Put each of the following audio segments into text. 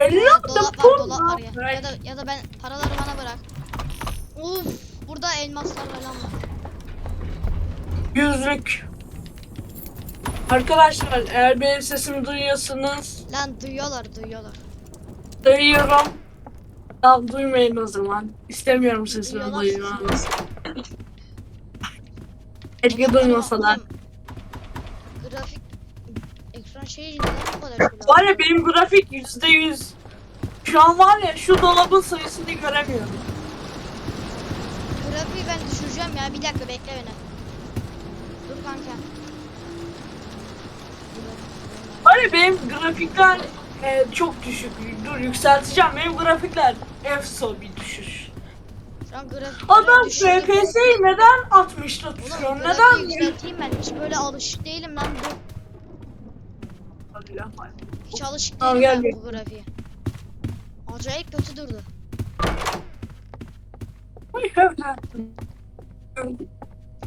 Elliot Dolap var, dolap var ya. Ya da, ya da ben paraları bana bırak. Uf, burada elmaslar falan var. Yüzlük. Arkadaşlar eğer benim sesimi duyuyorsanız Lan duyuyorlar, duyuyorlar. duyuyorum. Tamam duymayın o zaman. İstemiyorum sesimi duymanızı. Keşke duymasalar. Grafik ekran şeyi neden bu kadar? Var ya benim grafik yüzde yüz. Şu an var ya şu dolabın sayısını göremiyorum. Grafiği ben düşüreceğim ya. Bir dakika bekle beni. Dur kanka. Var ya benim grafikler e, çok düşük. Dur yükselteceğim. Benim grafikler efso bir düşüş. Şu an grafik Adam. FPS'yi neden 60'ta tutuyor? Neden? yükselteyim ben. Hiç böyle alışık değilim lan bu. Hiç alışık Tamam, değilim gel ben bu grafiğe. Acayip kötü durdu.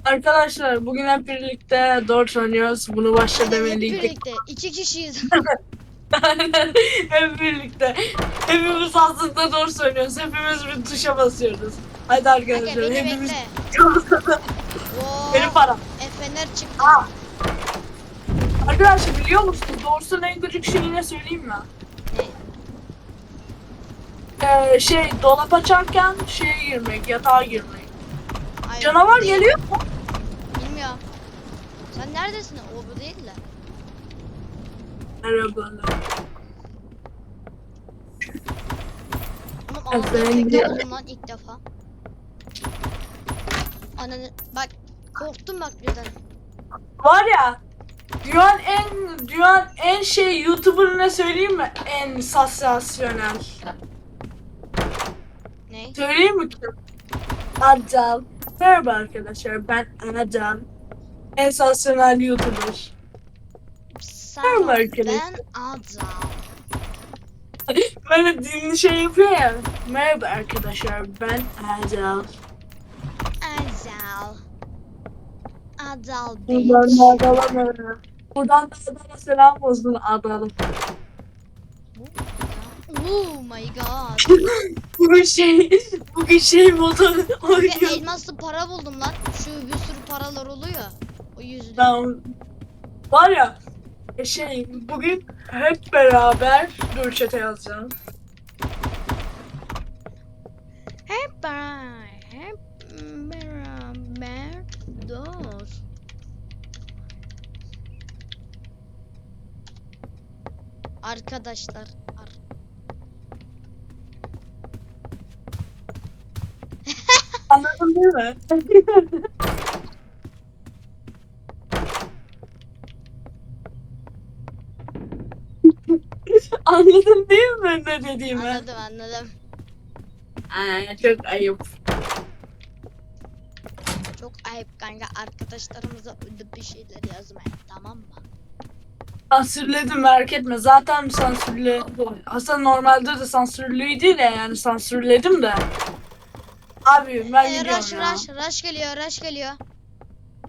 Arkadaşlar bugün hep birlikte Dort oynuyoruz. Bunu başta Hep demeliydik. birlikte. iki kişiyiz. hep birlikte. Hepimiz aslında Dort oynuyoruz. Hepimiz bir tuşa basıyoruz. Hadi arkadaşlar beni hepimiz bekle. Oo, benim param. e, fener çıktı. Aa. Arkadaşlar biliyor musunuz? Dort'un en gıcık şeyi ne söyleyeyim mi? Ne? Ee, şey dolap açarken şeye girmek, yatağa girmek. Hayır, Canavar bu değil. geliyor mu? Bilmiyorum. Sen neredesin? O bu değil de. Merhabalar. Oğlum Ben lan ilk defa. Ananı bak korktum bak birden. Var ya dünyanın en dünyanın en şey YouTuber ne söyleyeyim mi? En sansasyonel. Ne? Söyleyeyim mi ki? Adal. Merhaba arkadaşlar ben Adal. En sansasyonel YouTuber. Ol, arkadaşlar. ben Adam. Böyle dinli şey yapıyor ya. Merhaba arkadaşlar ben Adal. Adal Buradan bitch. da Adal'a merhaba. Buradan da Adal'a selam olsun Adal. Oh my god. Bugün şey, bugün şey modu Kanka oynuyor. elmaslı para buldum lan. Şu bir sürü paralar oluyor. O yüzden. Tamam. Var ya şey bugün hep beraber dur chat'e yazacağım. Hep beraber, hep beraber dost. Arkadaşlar, ar- Anladın değil mi? Anladın değil mi ne dediğimi? anladım anladım. Aa, çok ayıp. Çok ayıp kanka arkadaşlarımıza ödü bir şeyler yazmayın tamam mı? Sansürledim merak etme. Zaten sansürlü. Aslında normalde de sansürlüydü de yani sansürledim de. Abi ben Ee, gidiyorum rush ya. rush rush geliyor rush geliyor.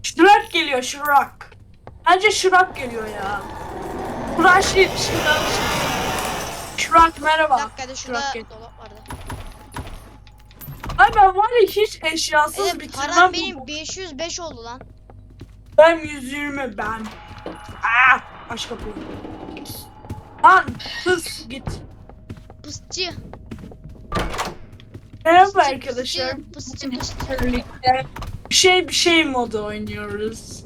Şırak geliyor şırak. Bence şırak geliyor ya. Şırak değil şırak. Şırak Bir merhaba. dakika da şurada gel. dolap vardı. Ay ben var ya hiç eşyasız bitirmem. param bu- benim 505 oldu lan. Ben 120 ben. Aa, aç kapıyı. Lan hız git. Pısçı. Merhaba arkadaşlar. Pısçı pısçı. Birlikte bir şey bir şey modu oynuyoruz.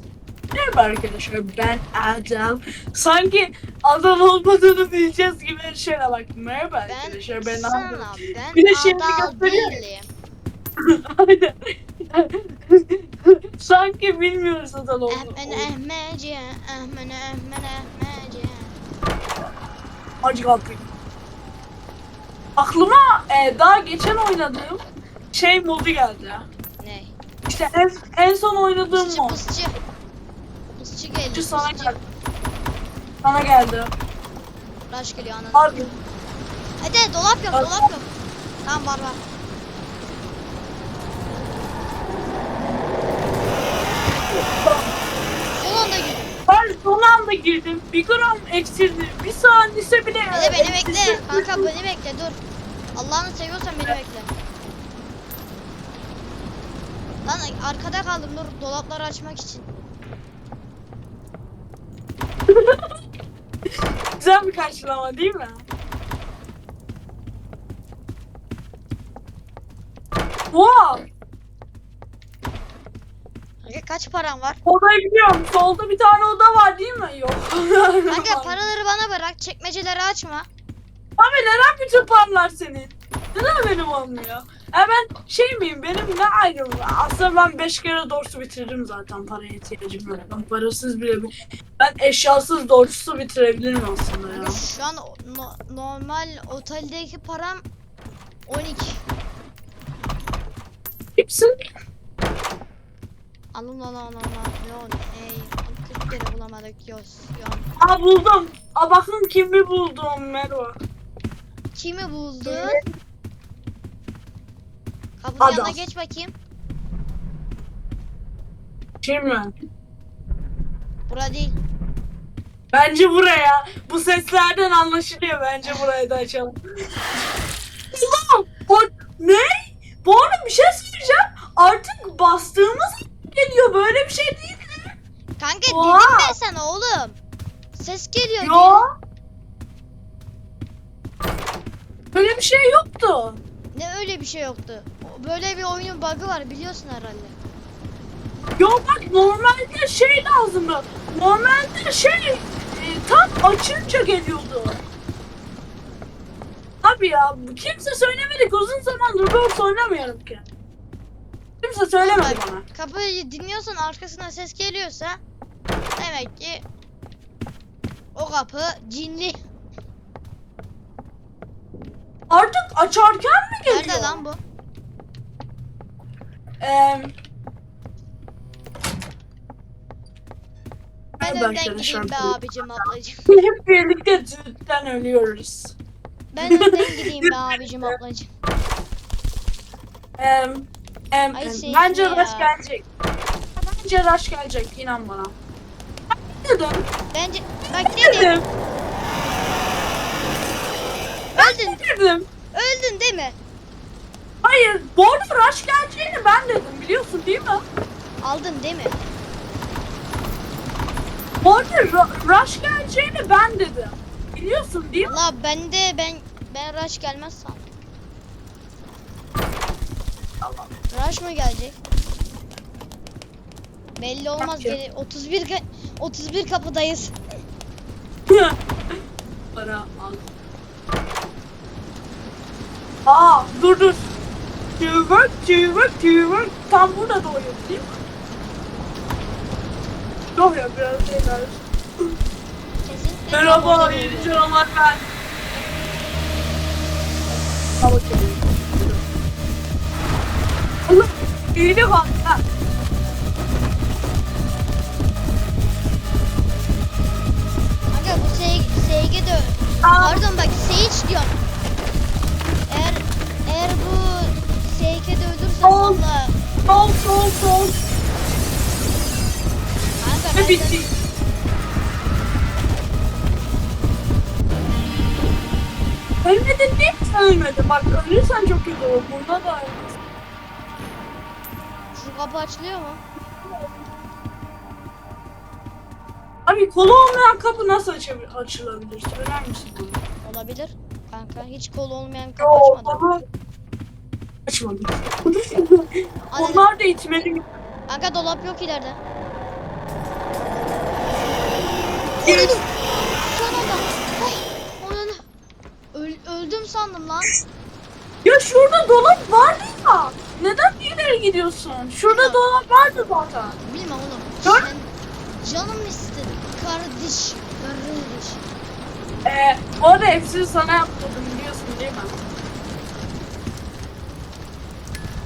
Merhaba arkadaşlar ben Adam. Sanki adam olmadığını bileceğiz gibi şöyle bak. Merhaba Ben arkadaşlar ben sana Adam. ben Bir de şimdi gösteriyor. Aynen. Sanki bilmiyoruz adam olduğunu. ehmece, ehmene ehmene ehmece. Acı kapıyı. Aklıma e, daha geçen oynadığım şey modu geldi. Ne? İşte en, en son oynadığım mod. pısçı. Kişi geldi. Şu sana geldi. Sana geldi. Rush geliyor ananı. Abi. Hadi dolap yok dolap yok. Tamam var var. Son anda girdim. Ben son anda girdim. Bir gram eksildi. Bir saniyesi bile. Hadi beni bekle. Kanka beni bekle dur. Allah'ını seviyorsan beni bekle. Lan arkada kaldım dur dolapları açmak için. Güzel bir karşılama değil mi? Wow! Kanka kaç param var? Odayı biliyorum. Solda bir tane oda var değil mi? Yok. Kanka paraları bana bırak. Çekmeceleri açma. Abi neden bütün paralar senin? Neden benim olmuyor? Ha ben şey miyim benim ne ayrım? Aslında ben 5 kere dorsu bitirdim zaten paraya ihtiyacım yok. Ben parasız bile. Ben eşyasız dorsu bitirebilirim aslında ya. Şu an no- normal oteldeki param 12. Kimsin? Alın lan lan lan lan. Ey 40 kere bulamadık yos. Yon. Aa buldum. Aa bakın kimi buldum Merve. Kimi buldun? Kapının Adam. yanına geç bakayım. Kimi? Bura değil. Bence buraya. Bu seslerden anlaşılıyor. Bence burayı da açalım. Ulan! O, ne? Bu arada bir şey söyleyeceğim. Artık bastığımız geliyor. Böyle bir şey değil. Kanka Oha! dedim ben sana oğlum. Ses geliyor. Yo. Böyle bir şey yoktu. Ne öyle bir şey yoktu. Böyle bir oyunun bug'ı var biliyorsun herhalde. Yo bak normalde şey lazımdı. Normalde şey e, tam açınca geliyordu. Abi ya kimse söylemedi ki uzun zamandır Roblox oynamıyorum ki. Kimse söylemedi Bak, bana. Kapıyı dinliyorsan arkasından ses geliyorsa demek ki o kapı cinli. Artık açarken mi geliyor? Nerede lan bu? Ben önden gideyim be abicim ablacım. Hep birlikte düğünden ölüyoruz. Ben önden gideyim be abicim ablacım. Em, em, Ay em, şey bence ne Rush gelecek. Bence Rush gelecek inan bana. Ben Dedim. Bence bak dedim Dedim. öldün Dedim. öldün değil mi? Hayır. Bu arada Rush geleceğini ben dedim biliyorsun değil mi? Aldın değil mi? Bu arada Ru- Rush geleceğini ben dedim. Biliyorsun değil mi? Valla ben de ben ben Rush gelmez sandım. Tamam. Rush mı gelecek? Belli olmaz. Geri 31 ka- 31 kapıdayız. Para al. Aa dur dur. Tüvök tüvök tüvök. Tam burada doğuyor değil mi? Doğuyor biraz şeyler. Merhaba yeni canavar ben. Hava geliyor. Allah iyilik var. Ha. Kanka bu S SG de. Pardon bak Sage diyorum. Sol sol sol. kanka Ve bitti. Ölmedin mi? Ölmedin. Bak ölürsen çok kötü olur. Bunda da öyle. şu kapı açılıyor mu? Abi kolu olmayan kapı nasıl açabil- açılabilir? Söyler misin? Olabilir. Kanka hiç kol olmayan kapı açmadım. baba. Açmadım. Hadi. Onlar da itmeli. Kanka dolap yok ileride. Son adam. Ay, onun Öl, öldüm sandım lan. Ya şurada dolap vardı ya. Neden ileri gidiyorsun? Şurada Ya. dolap vardı zaten. Bilmem oğlum. Dur. Canım istedi. Kardeş. Kardeş. Ee, bu arada hepsini sana yaptırdım biliyorsun değil mi?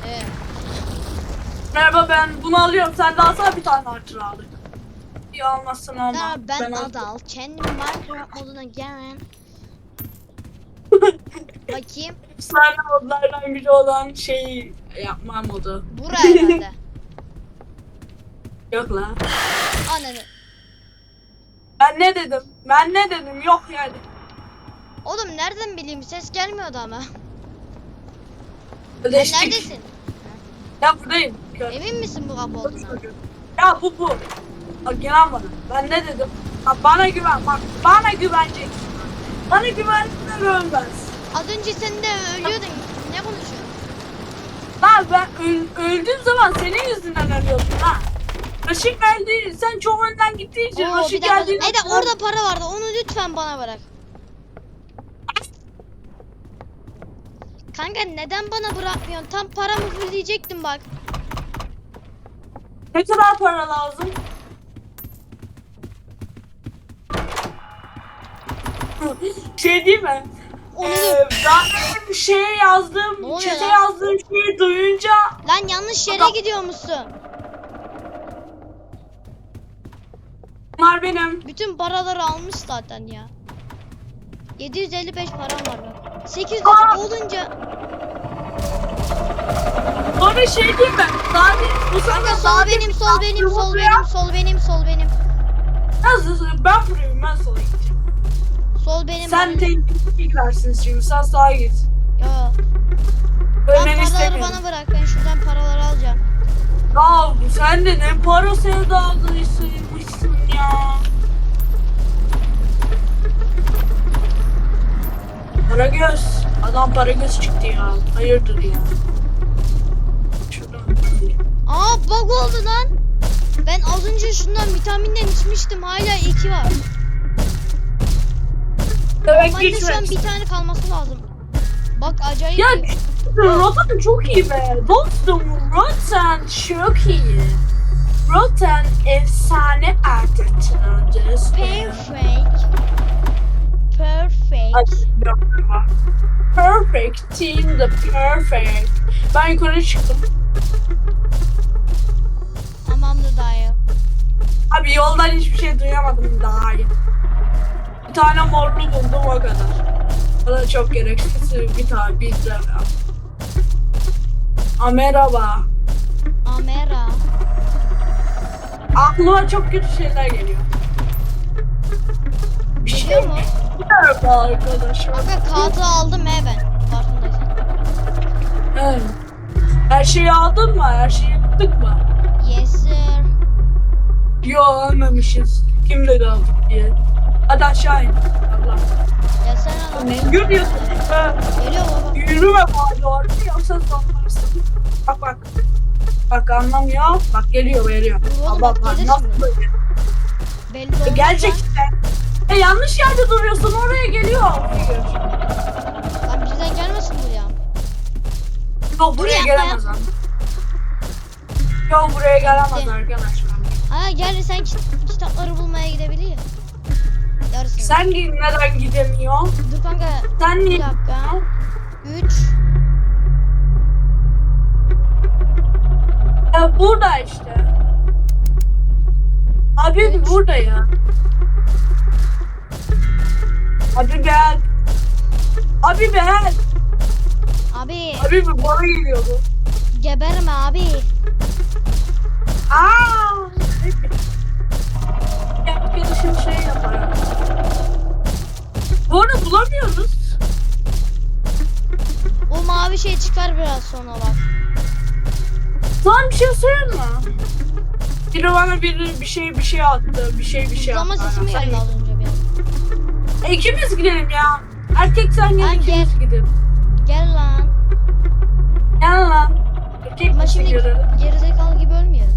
Evet. Merhaba ben bunu alıyorum. Sen de alsana bir tane artır aldık. İyi almazsın alma. Daha ben, al- Adal. Kendim Minecraft moduna gelen. Bakayım. Efsane modlardan biri olan şeyi yapma modu. Bura herhalde. Yok la. Ananı. Ben ne dedim? Ben ne dedim? Yok yani. Oğlum nereden bileyim ses gelmiyordu ama. Sen Ödeştik. neredesin? Ya buradayım. Gör. Emin misin bu kapı olduğuna? Ya bu bu. Bak inan bana. Ben ne dedim? Bak bana güven. Bak bana güveneceksin. Bana güvenler ölmez. Az önce sen de ölüyordun. Ne konuşuyorsun? Lan ben öl- öldüğüm zaman senin yüzünden ölüyorsun ha. Raşit geldi. Sen çok önden gittiğin için Oo, bir Raşit dakika. geldi. Ede orada para vardı. Onu lütfen bana bırak. Kanka neden bana bırakmıyorsun? Tam paramı fullleyecektim bak. Ne kadar para lazım? şey değil mi? Onu Ee, ben bir şeye yazdığım, Ne oluyor çete lan? yazdığım şeyi duyunca Lan yanlış yere Adam- gidiyormuşsun. bunlar benim. Bütün paraları almış zaten ya. 755 param var bak. 800 Aa! olunca Sonra şey değil mi? Zaten bu Kanka sefer sol benim, sol benim, sol benim, sol benim, sol benim. Nasıl? Ben burayım, ben sola gideceğim. Sol benim. Sen ben- tehlikeli gidersin şimdi, sen sağa git. Lan Ölmeni paraları istemiyorum. bana bırak. Ben şuradan paraları alacağım. Ya bu sen de ne para sevdalısıymışsın ya. Para göz. Adam para göz çıktı ya. Hayırdır ya. Aa bug oldu lan. Ben az önce şundan vitaminden içmiştim. Hala iki var. Normalde şu an bir tane kalması lazım. Bak acayip Ya. Rotan çok iyi be. Dostum Rotan çok iyi. Rotan efsane erkekçilerdir. Perfect. Perfect. Perfect team the perfect. Ben yukarı çıktım. Abi yoldan hiçbir şey duyamadım daha iyi. Bir tane morlu buldum o kadar. O da çok gereksiz bir tane bir tane. Merhaba. Amera. Aklıma çok kötü şeyler geliyor. Bir şey Geliyor mu? Merhaba arkadaşım. Kanka kağıdı aldım he ben. Farkındaysan. Evet. Her şeyi aldın mı? Her şeyi yaptık mı? Yes sir. Yo almamışız. Kimle kaldık diye. Hadi aşağı in. Allah. Gelsene lan. Ne yürüyorsun? Ha, Geliyor baba. Yürüme bari doğru yoksa zorlarsın. Bak bak. Bak anlamıyor. Bak geliyor geliyor. Oğlum Allah gelir nasıl böyle? Belli olmaz Gelecek işte. E yanlış yerde duruyorsun oraya geliyor. Lan birden gelmesin buraya. Yok buraya gelemez lan. Yok buraya gelemez arkadaşlar. Aa gel sen kit- kitapları bulmaya gidebilir. Yarısını. Sen neden gidemiyorsun? Dur kanka. Sen Bir niye? dakika. 3. Ya burada işte. Abi Üç. burada ya. Abi gel. Abi gel. Abi Abi bu bana geliyordu. geberme abi. Aa. Arkadaşım şey yapar. Bu arada bulamıyoruz. O mavi şey çıkar biraz sonra bak. Lan bir şey söyleyeyim mi? Biri bana bir, bir şey bir şey attı. Bir şey bir şey Ama attı. sesi mi geldi az önce bir an? E, ikimiz gidelim ya. Erkek sen gel Lan ikimiz gidelim. Gel lan. Gel lan. Erkek Ama şimdi görelim. gerizekalı gibi ölmeyelim.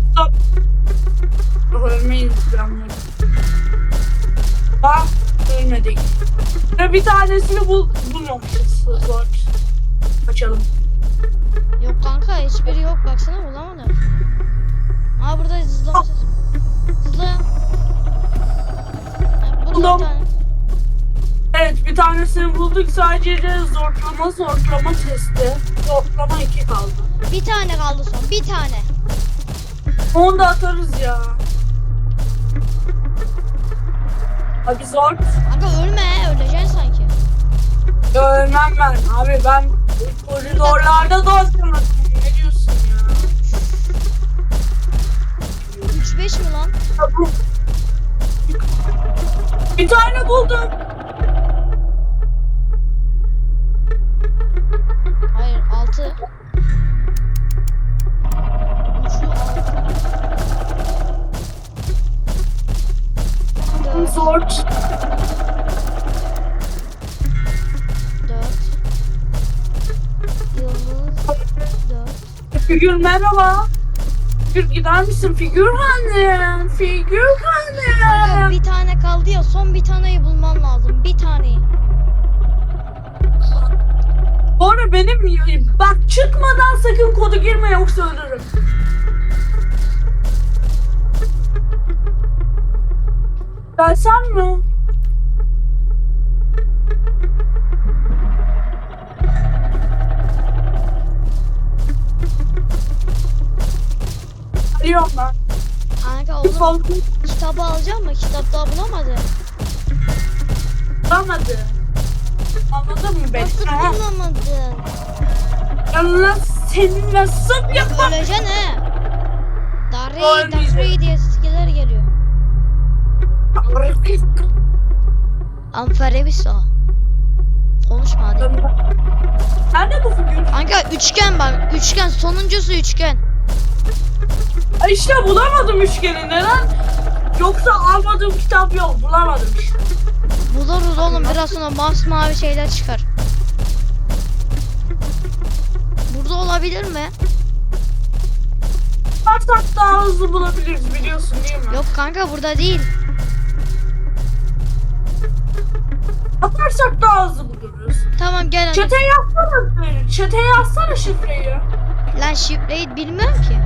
Ölmeyiz ben Bak ölmedik. Ve bir tanesini bul bulmamışız. Zor. Açalım. Yok kanka hiçbiri yok baksana bulamadım. Aa burada. Hızlı. Burada Buldum. Evet bir tanesini bulduk sadece de zorlama zorlama testi. Zorlama 2 kaldı. Bir tane kaldı son. Bir tane. Onu da atarız ya. Abi zor. Kanka ölme öleceksin sanki. Ölmem ben. Abi ben koridorlarda doldurmadım. Ne diyorsun ya? 3-5 mi lan? Ya bu tane buldum. Hayır 6. Zor. 4. Yıldız 4. Figür merhaba. Figür gider misin? Figür hanım. Figür hanım. bir tane kaldı ya son bir taneyi bulman lazım. Bir taneyi. Bu arada benim bak çıkmadan sakın kodu girme yoksa ölürüm. Gelsem mi? Arıyorum ben. Kanka oğlum kitabı alacağım mı? Kitap daha bulamadı. bulamadı. Anladın mı beni? Nasıl bulamadın? Allah seni nasıl yapar? Öleceksin he. Ölmeyeceğim. Darrey diye skiller geliyor. Amferebis o. Konuşma hadi. Nerede bu figür? Kanka üçgen bak. Üçgen. Sonuncusu üçgen. Ay işte bulamadım üçgeni neden? Yoksa almadığım kitap yok bulamadım işte. Buluruz oğlum biraz sonra masmavi şeyler çıkar. Burada olabilir mi? Varsak daha hızlı bulabiliriz biliyorsun değil mi? Yok kanka burada değil. Atarsak daha hızlı buluruz. Tamam gel hadi. Çeteye yazsana. Çeteye yazsana şifreyi. Lan şifreyi bilmiyorum ki.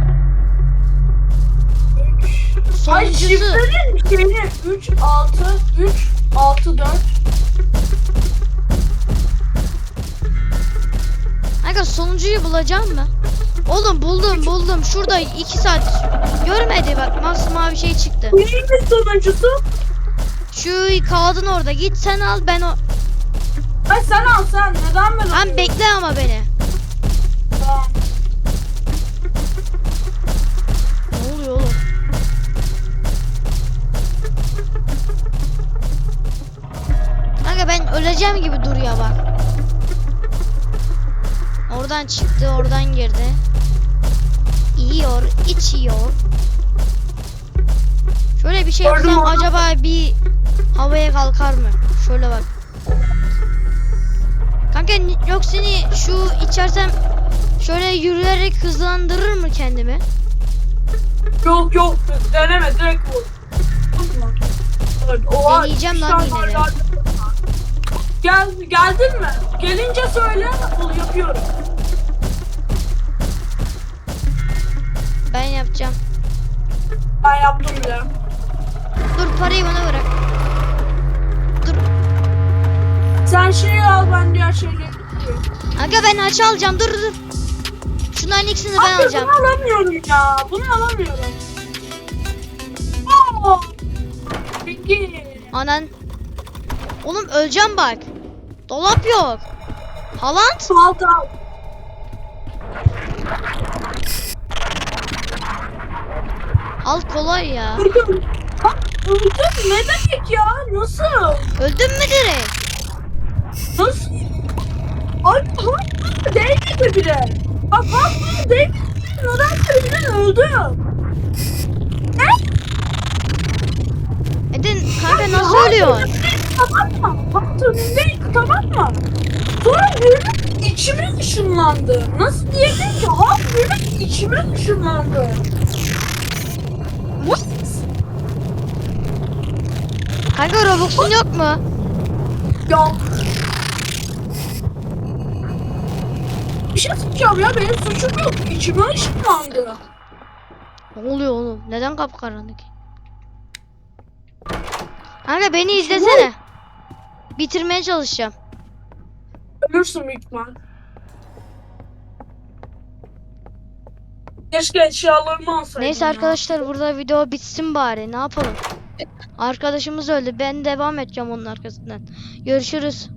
Ay Sonuncusu. şifrenin şeyini 3, 6, 3, 6, 4. Kanka sonuncuyu bulacağım mı? Oğlum buldum buldum. Şurada iki saat. Görmedi bak masmavi şey çıktı. Neymiş sonuncusu? Şu kağıdın orada. Git sen al ben o. Ay sen al sen. Neden ben Lan alıyorum? bekle ama beni. Tamam. Ne oluyor oğlum? Kanka ben öleceğim gibi duruyor bak. Oradan çıktı, oradan girdi. Yiyor, içiyor. Şöyle bir şey yapsam acaba bir havaya kalkar mı? Şöyle bak. Kanka yok seni şu içersem şöyle yürüyerek hızlandırır mı kendimi? Yok yok deneme direkt vur. Oha, Deneyeceğim lan yine de. Gel, geldin mi? Gelince söyle ol yapıyorum. Ben yapacağım. Ben yaptım bile. Dur parayı bana bırak. Sen şeyi al ben diğer şeyleri yapıyorum. Aga ben haç alacağım. Dur dur. Şunların ikisini ben Abi alacağım. bunu alamıyorum ya. Bunu alamıyorum. Aa! Peki. Anan. Oğlum öleceğim bak. Dolap yok. Haaland? Salt al. Al kolay ya. Öldüm. Bak öldüm ne demek ya? Nasıl? Öldün mü direkt? Nasıl? Ay hayır değmedi bile. Bak bak bak değmedi. Neden birden öldüm? Edin kanka nasıl Hayır, ölüyorsun? Tamam mı? Bak önündeydi tamam mı? Sonra birden içime ışınlandı. Nasıl diyelim ki? Ha birden içime ışınlandı. What? Kanka Robux'un yok mu? Ya. Bir şey sıkacağım ya benim suçum yok. İçime ışınlandı. Ne oluyor oğlum? Neden kapkaranlık? Kanka beni izlesene. Bitirmeye çalışacağım. Ölürsün büyük ihtimal. Keşke eşyalarımı alsaydım. Neyse ya. arkadaşlar burada video bitsin bari. Ne yapalım? Arkadaşımız öldü. Ben devam edeceğim onun arkasından. Görüşürüz.